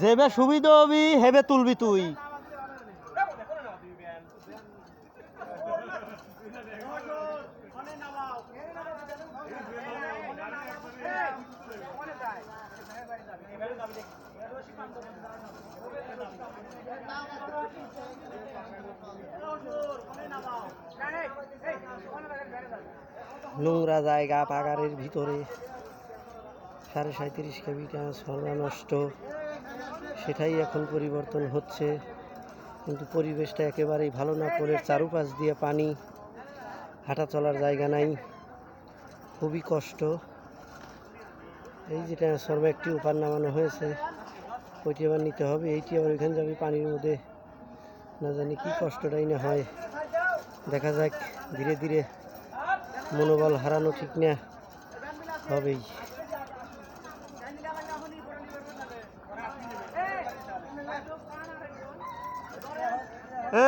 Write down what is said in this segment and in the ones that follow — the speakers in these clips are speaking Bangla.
যেবে সুবিধা হবি হেবে তুলবি তুই। নোংরা জায়গা পাগারের ভিতরে সাড়ে সাঁত্রিশ কেবি ট্রান্সফর্মার সেটাই এখন পরিবর্তন হচ্ছে। কিন্তু পরিবেশটা একেবারেই ভালো না। পোলের চারুপাশ দিয়ে পানি হাঁটা চলার জায়গা নাই। খুবই কষ্ট। এই যে ট্রান্সফর্মার একটি উপার নামানো হয়েছে, ওইটি আবার নিতে হবে। এইটি আবার ওইখানে যাবে পানির মধ্যে। না জানি কী কষ্টটাই না হয়। দেখা যাক, ধীরে ধীরে মনোবল হারানো ঠিক না, হবেই। এ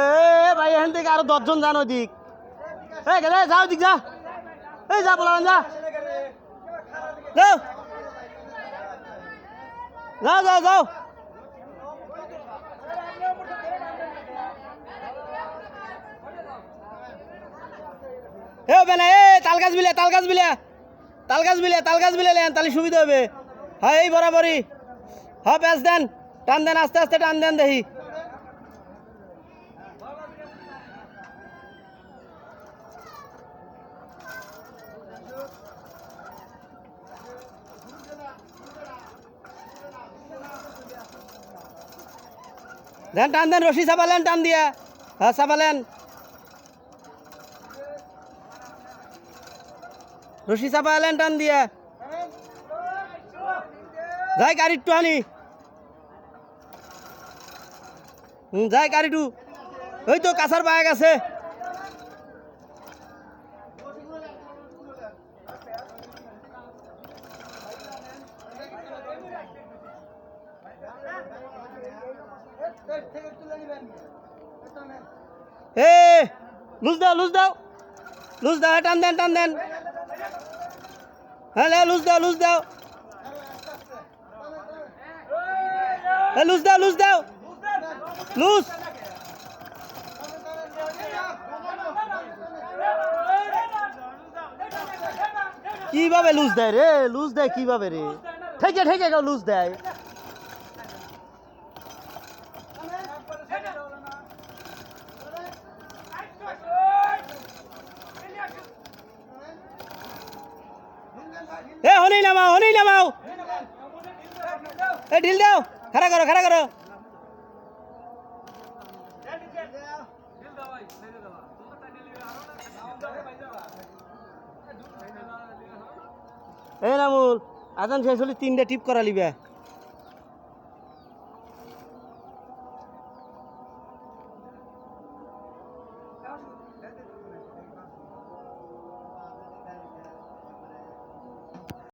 ভাই, এখান থেকে আরও দশজন যান ওদিক গেলে, যাও দিক যা। এই, যা বলা যা। যাও। যাও যাও যাও। এ না, এ তাল গাছ বিলে তাল গাছ বিলে। তাল গাছ বিলে তাল গাছ বিলে তাহলে সুবিধা হবে। হ্যাঁ এই বরাবরই। হ্যাঁ প্যাঁচ দেন। টান দেন, আস্তে আস্তে টান দেন, দেখি। দেন, টান দেন, রশি চাপালেন টান দিয়া। হ্যাঁ চাপালেন রশি চাপালেন টান দিয়ে। যাই গাড়ির টু আনি। যাই গাড়িটু ওই তো কাঁচার বায়াগ আছে। এ লুজ দাও লুজ দাও লুজ দাও টান দেন টান দেন হ্যাঁ হ্যাঁ, লুজ দাও লুজ দাও হ্যাঁ লুজ দাও লুজ দাও লুজ কীভাবে লুজ দেয় রে লুজ দেয় কীভাবে রে ঠেকে ঠেকে কেউ লুজ দেয় এ হনি নামাও হনি নামাও। এ, ঢিল দাও, খাড়া করো খাড়া করো। এ নামুল আজান শেষ হলে তিনটা টিপ করা লিবে।